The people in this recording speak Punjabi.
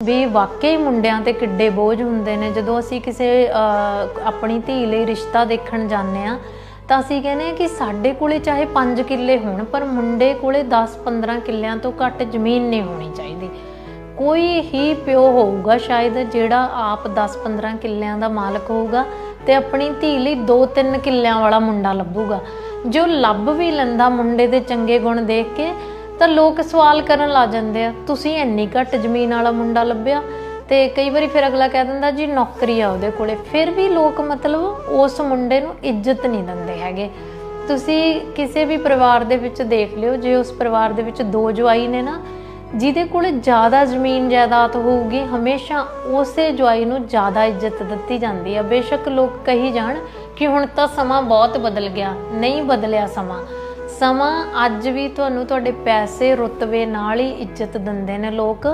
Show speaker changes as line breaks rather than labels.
ਵੀ ਵਾਕਈ ਮੁੰਡਿਆਂ ਤੇ ਕਿੱਡੇ ਬੋਝ ਹੁੰਦੇ ਨੇ। ਜਦੋਂ ਅਸੀਂ ਕਿਸੇ ਆਪਣੀ ਧੀ ਲਈ ਰਿਸ਼ਤਾ ਦੇਖਣ ਜਾਂਦੇ ਆ ਤਾਂ ਅਸੀਂ ਕਹਿੰਦੇ ਆ ਕਿ ਸਾਡੇ ਕੋਲੇ ਚਾਹੇ 5 ਕਿੱਲੇ ਹੋਣ, ਪਰ ਮੁੰਡੇ ਕੋਲੇ 10-15 ਕਿੱਲਿਆਂ ਤੋਂ ਘੱਟ ਜ਼ਮੀਨ ਨਹੀਂ ਹੋਣੀ ਚਾਹੀਦੀ। ਕੋਈ ਹੀ ਪਿਓ ਹੋਊਗਾ ਸ਼ਾਇਦ ਜਿਹੜਾ ਆਪ 10-15 ਕਿੱਲਿਆਂ ਦਾ ਮਾਲਕ ਹੋਊਗਾ ਤੇ ਆਪਣੀ ਧੀ ਲਈ 2-3 ਕਿੱਲਿਆਂ ਵਾਲਾ ਮੁੰਡਾ ਲੱਭੂਗਾ। ਜੋ ਲੱਭ ਵੀ ਲੈਂਦਾ ਮੁੰਡੇ ਦੇ ਚੰਗੇ ਗੁਣ ਦੇਖ ਕੇ ਤਾਂ ਲੋਕ ਸਵਾਲ ਕਰਨ ਲੱਗ ਜਾਂਦੇ ਆ, ਤੁਸੀਂ ਇੰਨੀ ਘੱਟ ਜ਼ਮੀਨ ਵਾਲਾ ਮੁੰਡਾ ਲੱਭਿਆ? ਤੇ ਕਈ ਵਾਰੀ ਫਿਰ ਅਗਲਾ ਕਹਿ ਦਿੰਦਾ, ਜੀ, ਨੌਕਰੀ ਆ ਉਹਦੇ ਕੋਲੇ। ਫਿਰ ਵੀ ਲੋਕ ਮਤਲਬ ਉਸ ਮੁੰਡੇ ਨੂੰ ਇੱਜ਼ਤ ਨਹੀਂ ਦਿੰਦੇ ਹੈਗੇ। ਤੁਸੀਂ ਕਿਸੇ ਵੀ ਪਰਿਵਾਰ ਦੇ ਵਿੱਚ ਦੇਖ ਲਿਓ, ਜੇ ਉਸ ਪਰਿਵਾਰ ਦੇ ਵਿੱਚ ਦੋ ਜਵਾਈ ਨੇ ਨਾ, ਜਿਹਦੇ ਕੋਲ ਜ਼ਿਆਦਾ ਜ਼ਮੀਨ ਜਾਇਦਾਦ ਹੋਊਗੀ, ਹਮੇਸ਼ਾ ਉਸੇ ਜਵਾਈ ਨੂੰ ਜ਼ਿਆਦਾ ਇੱਜ਼ਤ ਦਿੱਤੀ ਜਾਂਦੀ ਹੈ ਬੇਸ਼ੱਕ ਲੋਕ ਕਹੀ ਜਾਣ ਕਿ ਹੁਣ ਤਾਂ ਸਮਾਂ ਬਹੁਤ ਬਦਲ ਗਿਆ, ਨਹੀਂ ਬਦਲਿਆ ਸਮਾਂ। ਸਮਾਂ ਅੱਜ ਵੀ ਤੁਹਾਨੂੰ ਤੁਹਾਡੇ ਪੈਸੇ ਰੁਤਬੇ ਨਾਲ ਹੀ ਇੱਜ਼ਤ ਦਿੰਦੇ ਨੇ ਲੋਕ।